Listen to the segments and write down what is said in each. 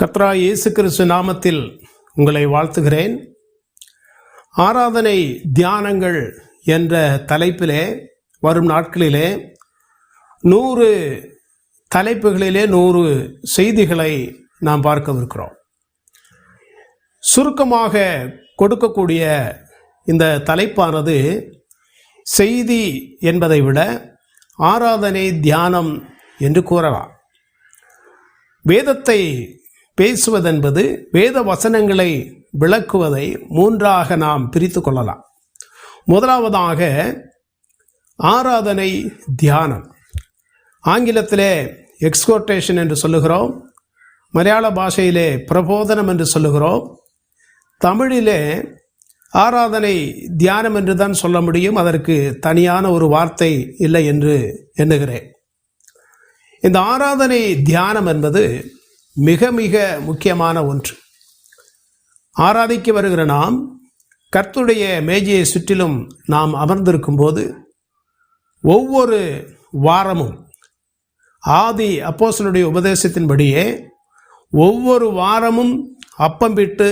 கத்ரா இயேசு கிறிஸ்து நாமத்தில் உங்களை வாழ்த்துகிறேன். ஆராதனை தியானங்கள் என்ற தலைப்பிலே வரும் நாட்களிலே நூறு தலைப்புகளிலே நூறு செய்திகளை நாம் பார்க்கவிருக்கிறோம். சுருக்கமாக கொடுக்கக்கூடிய இந்த தலைப்பானது செய்தி என்பதை விட ஆராதனை தியானம் என்று கூறலாம். வேதத்தை பேசுவதென்பது வேத வசனங்களை விளக்குவதை மூன்றாக நாம் பிரித்து கொள்ளலாம். முதலாவதாக ஆராதனை தியானம். ஆங்கிலத்திலே எக்ஸ்கோர்டேஷன் என்று சொல்லுகிறோம். மலையாள பாஷையிலே பிரபோதனம் என்று சொல்லுகிறோம். தமிழிலே ஆராதனை தியானம் என்று தான் சொல்ல முடியும். அதற்கு தனியான ஒரு வார்த்தை இல்லை என்று எண்ணுகிறேன். இந்த ஆராதனை தியானம் என்பது மிக மிக முக்கியமான ஒன்று. ஆராதிக்க வருகிற நாம் கர்த்துடைய மேஜையை சுற்றிலும் நாம் அமர்ந்திருக்கும் போது ஒவ்வொரு வாரமும் ஆதி அப்போசனுடைய உபதேசத்தின்படியே ஒவ்வொரு வாரமும் அப்பம் விட்டு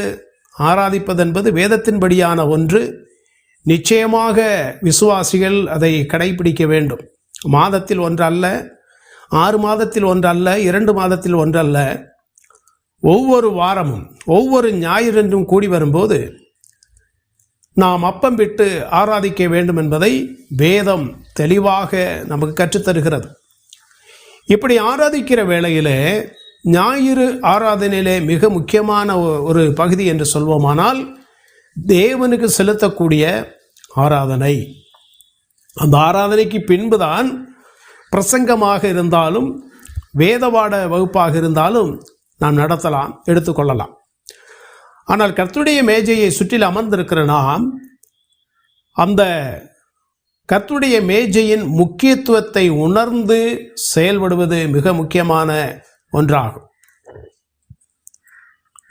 ஆராதிப்பதென்பது வேதத்தின்படியான ஒன்று. நிச்சயமாக விசுவாசிகள் அதை கடைபிடிக்க வேண்டும். மாதத்தில் ஒன்றல்ல ஆறு மாதத்தில் ஒன்றல்ல இரண்டு மாதத்தில் ஒன்றல்ல. ஒவ்வொரு வாரமும் ஒவ்வொரு ஞாயிறென்றும் கூடி வரும்போது நாம் அப்பம் விட்டு ஆராதிக்க வேண்டும் என்பதை வேதம் தெளிவாக நமக்கு கற்றுத்தருகிறது. இப்படி ஆராதிக்கிற வேளையிலே ஞாயிறு ஆராதனையிலே மிக முக்கியமான ஒரு பகுதி என்று சொல்வோமானால் தேவனுக்கு செலுத்தக்கூடிய ஆராதனை. அந்த ஆராதனைக்கு பின்புதான் பிரசங்கமாக இருந்தாலும் வேதவாட வகுப்பாக இருந்தாலும் நாம் நடத்தலாம் எடுத்துக்கொள்ளலாம். ஆனால் கர்த்துடைய மேஜையை சுற்றில் அமர்ந்திருக்கிற நாம் அந்த கர்த்துடைய மேஜையின் முக்கியத்துவத்தை உணர்ந்து செயல்படுவது மிக முக்கியமான ஒன்றாகும்.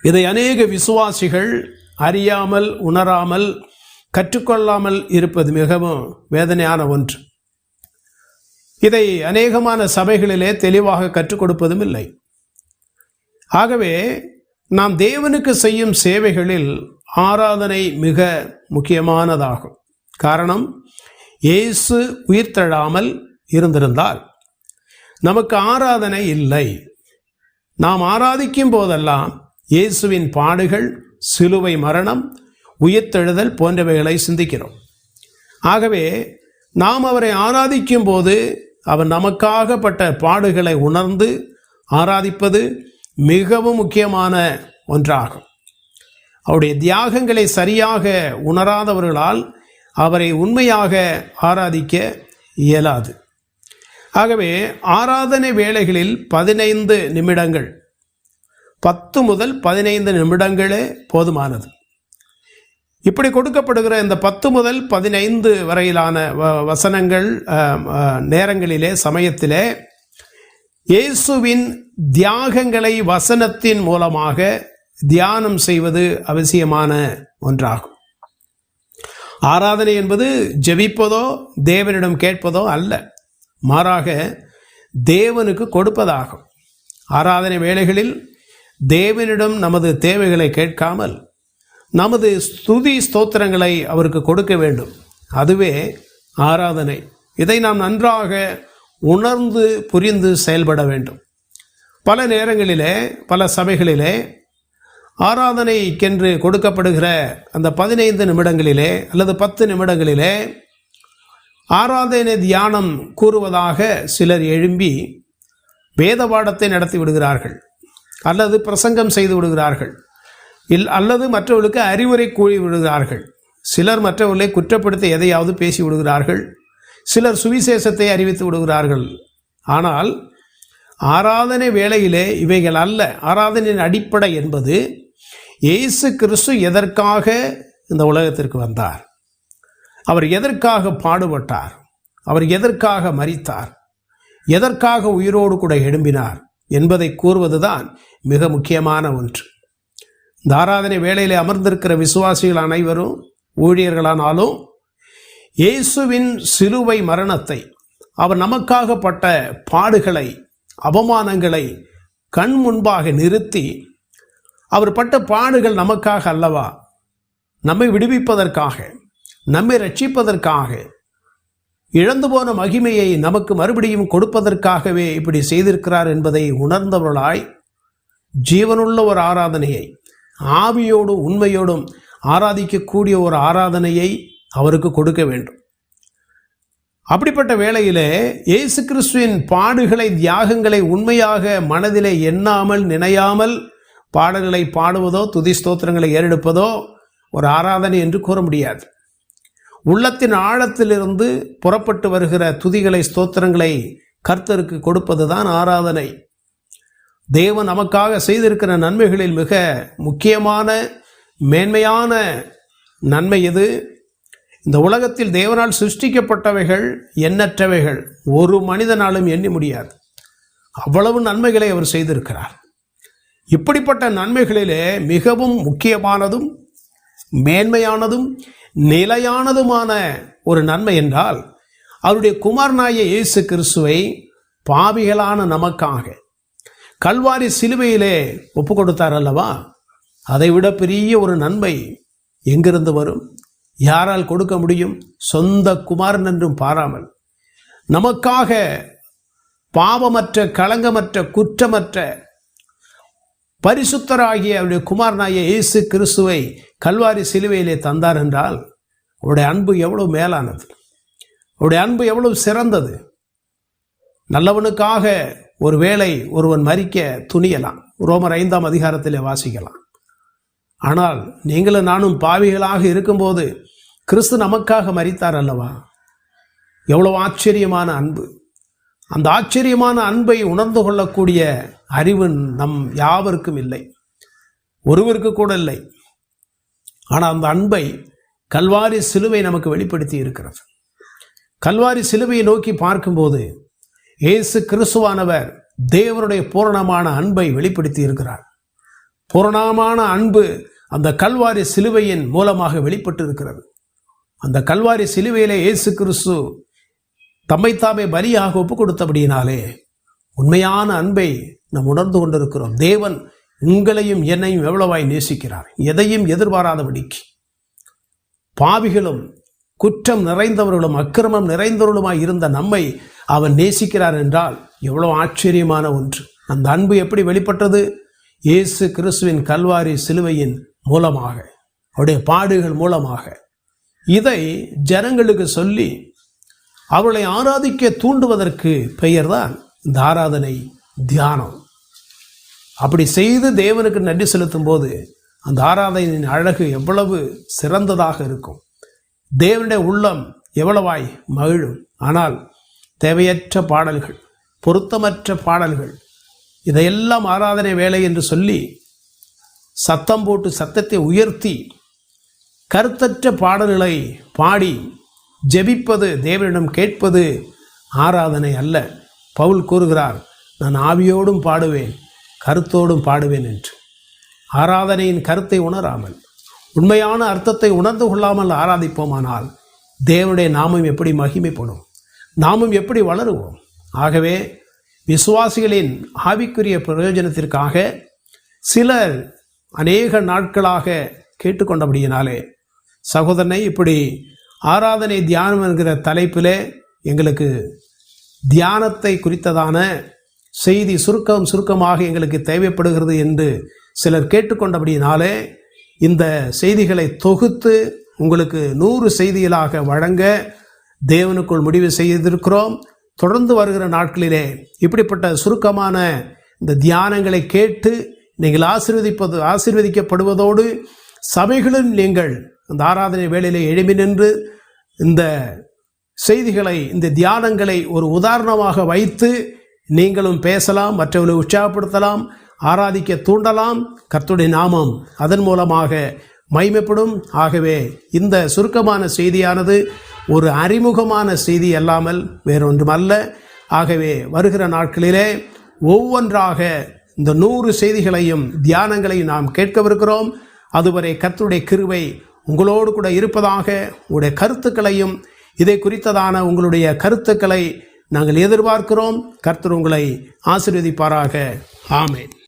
இதை அநேக விசுவாசிகள் அறியாமல் உணராமல் கற்றுக்கொள்ளாமல் இருப்பது மிகவும் வேதனையான ஒன்று. இதை அநேகமான சபைகளிலே தெளிவாக கற்றுக் கொடுப்பதும் இல்லை. ஆகவே நாம் தேவனுக்கு செய்யும் சேவைகளில் ஆராதனை மிக முக்கியமானதாகும். காரணம் இயேசு உயிர்த்தெழாமல் இருந்திருந்தால் நமக்கு ஆராதனை இல்லை. நாம் ஆராதிக்கும் போதெல்லாம் இயேசுவின் பாடுகள் சிலுவை மரணம் உயிர்த்தெழுதல் போன்றவைகளை சிந்திக்கிறோம். ஆகவே நாம் அவரை ஆராதிக்கும் போது அவர் நமக்காகப்பட்ட பாடுகளை உணர்ந்து ஆராதிப்பது மிகவும் முக்கியமான ஒன்றாகும். அவருடைய தியாகங்களை சரியாக உணராதவர்களால் அவரை உண்மையாக ஆராதிக்க இயலாது. ஆகவே ஆராதனை வேளைகளில் பதினைந்து நிமிடங்கள் பத்து முதல் பதினைந்து நிமிடங்களே போதுமானது. இப்படி கொடுக்கப்படுகிற இந்த பத்து முதல் பதினைந்து வரையிலான வ- வசனங்கள் நேரங்களிலே சமயத்திலே இயேசுவின் தியாகங்களை வசனத்தின் மூலமாக தியானம் செய்வது அவசியமான ஒன்றாகும். ஆராதனை என்பது ஜெபிப்பதோ தேவனிடம் கேட்பதோ அல்ல. மாறாக தேவனுக்கு கொடுப்பதாகும். ஆராதனை வேளைகளில் தேவனிடம் நமது தேவைகளை கேட்காமல் நமது ஸ்துதி ஸ்தோத்திரங்களை அவருக்கு கொடுக்க வேண்டும். அதுவே ஆராதனை. இதை நாம் நன்றாக உணர்ந்து புரிந்து செயல்பட வேண்டும். பல நேரங்களிலே பல சபைகளிலே ஆராதனைக்கென்று கொடுக்கப்படுகிற அந்த பதினைந்து நிமிடங்களிலே அல்லது பத்து நிமிடங்களிலே ஆராதனை தியானம் கூறுவதாக சிலர் எழும்பி வேத பாடத்தை நடத்தி விடுகிறார்கள். அல்லது பிரசங்கம் செய்து விடுகிறார்கள். இல் அல்லது மற்றவர்களுக்கு அறிவுரை கூறி விடுகிறார்கள். சிலர் மற்றவர்களை குற்றப்படுத்தி எதையாவது பேசி விடுகிறார்கள். சிலர் சுவிசேஷத்தை அறிவித்து விடுகிறார்கள். ஆனால் ஆராதனை வேளையிலே இவைகள் அல்ல. ஆராதனையின் அடிப்படை என்பது இயேசு கிறிஸ்து எதற்காக இந்த உலகத்திற்கு வந்தார்? அவர் எதற்காக பாடுபட்டார்? அவர் எதற்காக மறித்தார் எதற்காக உயிரோடு கூட எழும்பினார்? என்பதை கூறுவதுதான் மிக முக்கியமான ஒன்று. இந்த ஆராதனை வேளையிலே அமர்ந்திருக்கிற விசுவாசிகள் அனைவரும் ஊழியர்களானாலும் இயேசுவின் சிலுவை மரணத்தை அவர் நமக்காகப்பட்ட பாடுகளை அவமானங்களை கண் முன்பாக நிறுத்தி அவர் பட்ட பாடுகள் நமக்காக அல்லவா? நம்மை விடுவிப்பதற்காக நம்மை ரட்சிப்பதற்காக இழந்து போன மகிமையை நமக்கு மறுபடியும் கொடுப்பதற்காகவே இப்படி செய்திருக்கிறார் என்பதை உணர்ந்தவர்களாய் ஜீவனுள்ள ஒரு ஆராதனையை ஆவியோடும் உண்மையோடும் ஆராதிக்கக்கூடிய ஒரு ஆராதனையை அவருக்கு கொடுக்க வேண்டும். அப்படிப்பட்ட வேளையிலே இயேசு கிறிஸ்துவின் பாடுகளை தியாகங்களை உண்மையாக மனதிலே எண்ணாமல் நினையாமல் பாடல்களை பாடுவதோ துதி ஸ்தோத்திரங்களை ஏறெடுப்பதோ ஒரு ஆராதனை என்று கூற முடியாது. உள்ளத்தின் ஆழத்திலிருந்து புறப்பட்டு வருகிற துதிகளை ஸ்தோத்திரங்களை கர்த்தருக்கு கொடுப்பது தான் ஆராதனை. தேவன் நமக்காக செய்திருக்கிற நன்மைகளில் மிக முக்கியமான மேன்மையான நன்மை எது? இந்த உலகத்தில் தேவனால் சிருஷ்டிக்கப்பட்டவைகள் எண்ணற்றவைகள். ஒரு மனிதனாலும் எண்ணி முடியாது. அவ்வளவு நன்மைகளை அவர் செய்திருக்கிறார். இப்படிப்பட்ட நன்மைகளிலே மிகவும் முக்கியமானதும் மேன்மையானதும் நிலையானதுமான ஒரு நன்மை என்றால் அவருடைய குமாரனாய இயேசு கிறிஸ்துவை பாவிகளான நமக்காக கல்வாரி சிலுவையிலே ஒப்பு கொடுத்தார் அல்லவா? அதைவிட பெரிய ஒரு நன்மை எங்கிருந்து வரும்? யாரால் கொடுக்க முடியும்? சொந்த குமாரன் என்றும் பாராமல். நமக்காக பாவமற்ற களங்கமற்ற குற்றமற்ற பரிசுத்தராகிய அவருடைய குமாரனாகிய இயேசு கிறிஸ்துவை கல்வாரி சிலுவையிலே தந்தார் என்றால் அவருடைய அன்பு எவ்வளவு மேலானது? அவருடைய அன்பு எவ்வளவு சிறந்தது? நல்லவனுக்காக ஒரு வேளை ஒருவன் மறிக்க துணியலாம். ரோமர் ஐந்தாம் அதிகாரத்தில் வாசிக்கலாம். ஆனால் நீங்களும் நானும் பாவிகளாக இருக்கும்போது கிறிஸ்து நமக்காக மறித்தார் அல்லவா? எவ்வளவு ஆச்சரியமான அன்பு. அந்த ஆச்சரியமான அன்பை உணர்ந்து கொள்ளக்கூடிய அறிவு நம் யாவருக்கும் இல்லை. ஒருவருக்கு கூட இல்லை. ஆனால் அந்த அன்பை கல்வாரி சிலுவை நமக்கு வெளிப்படுத்தி இருக்கிறது. கல்வாரி சிலுவையை நோக்கி பார்க்கும்போது இயேசு கிறிஸ்துவானவர் தேவனுடைய பூரணமான அன்பை வெளிப்படுத்தி இருக்கிறார். பூரணமான அன்பு அந்த கல்வாரி சிலுவையின் மூலமாக வெளிப்பட்டிருக்கிறது. அந்த கல்வாரி சிலுவையிலே இயேசு கிறிஸ்து தம்மைத்தாமே பலியாக ஒப்பு கொடுத்தபடியினாலே உண்மையான அன்பை நாம் உணர்ந்து கொண்டிருக்கிறோம். தேவன் உங்களையும் என்னையும் எவ்வளவாய் நேசிக்கிறார்? எதையும் எதிர்பாராதபடிக்கு. பாவிகளும் குற்றம் நிறைந்தவர்களும் அக்கிரமம் நிறைந்தவர்களுமாய் இருந்த நம்மை அவன் நேசிக்கிறார் என்றால் எவ்வளோ ஆச்சரியமான ஒன்று. அந்த அன்பு எப்படி வெளிப்பட்டது? இயேசு கிறிஸ்துவின் கல்வாரி சிலுவையின் மூலமாக அவருடைய பாடுகள் மூலமாக இதை ஜனங்களுக்கு சொல்லி அவர்களை ஆராதிக்க தூண்டுவதற்கு பெயர்தான் இந்த ஆராதனை தியானம். அப்படி செய்து தேவனுக்கு நன்றி செலுத்தும் போது அந்த ஆராதனையின் அழகு எவ்வளவு சிறந்ததாக இருக்கும். தேவனுடைய உள்ளம் எவ்வளவாய் மகிழும். ஆனால் தேவையற்ற பாடல்கள் பொருத்தமற்ற பாடல்கள் இதையெல்லாம் ஆராதனை வேலை என்று சொல்லி சத்தம் போட்டு சத்தத்தை உயர்த்தி கருத்தற்ற பாடல்களை பாடி ஜெபிப்பது தேவனிடம் கேட்பது ஆராதனை அல்ல. பவுல் கூறுகிறார் நான் ஆவியோடும் பாடுவேன் கருத்தோடும் பாடுவேன் என்று. ஆராதனையின் கருத்தை உணராமல் உண்மையான அர்த்தத்தை உணர்ந்து கொள்ளாமல் ஆராதிப்போமானால் தேவனுடைய நாமம் எப்படி மகிமைப்படும்? நாமும் எப்படி வளருவோம்? ஆகவே விசுவாசிகளின் ஆவிக்குரிய பிரயோஜனத்திற்காக சிலர் அநேக நாட்களாக கேட்டுக்கொண்டபடியினாலே சகோதரனை இப்படி ஆராதனை தியானம் என்கிற தலைப்பிலே எங்களுக்கு தியானத்தை குறித்ததான செய்தி சுருக்கம் சுருக்கமாக எங்களுக்கு தேவைப்படுகிறது என்று சிலர் கேட்டுக்கொண்டபடியினாலே இந்த செய்திகளை தொகுத்து உங்களுக்கு நூறு செய்திகளாக வழங்க தேவனுக்குள் முடிவு செய்திருக்கிறோம். தொடர்ந்து வருகிற நாட்களிலே இப்படிப்பட்ட சுருக்கமான இந்த தியானங்களை கேட்டு நீங்கள் ஆசீர்வதிப்பது ஆசீர்வதிக்கப்படுவதோடு சபைகளும் நீங்கள் அந்த ஆராதனை வேளையிலே எழுமி நின்று இந்த செய்திகளை இந்த தியானங்களை ஒரு உதாரணமாக வைத்து நீங்களும் பேசலாம் மற்றவர்களை உற்சாகப்படுத்தலாம் ஆராதிக்க தூண்டலாம். கர்த்துடைய நாமம் அதன் மூலமாக மைமைப்படும் ஆகவே இந்த சுருக்கமான செய்தியானது ஒரு அறிமுகமான செய்தி அல்லாமல் வேறொன்றுமல்ல. ஆகவே வருகிற நாட்களிலே ஒவ்வொன்றாக இந்த நூறு செய்திகளையும் தியானங்களையும் நாம் கேட்கவிருக்கிறோம். அதுவரை கர்த்தருடைய கிருவை உங்களோடு கூட இருப்பதாக உங்களுடைய கருத்துக்களையும் இதை குறித்ததான உங்களுடைய கருத்துக்களை நாங்கள் எதிர்பார்க்கிறோம். கர்த்தர் உங்களை ஆசீர்வதிப்பாராக. ஆமேன்.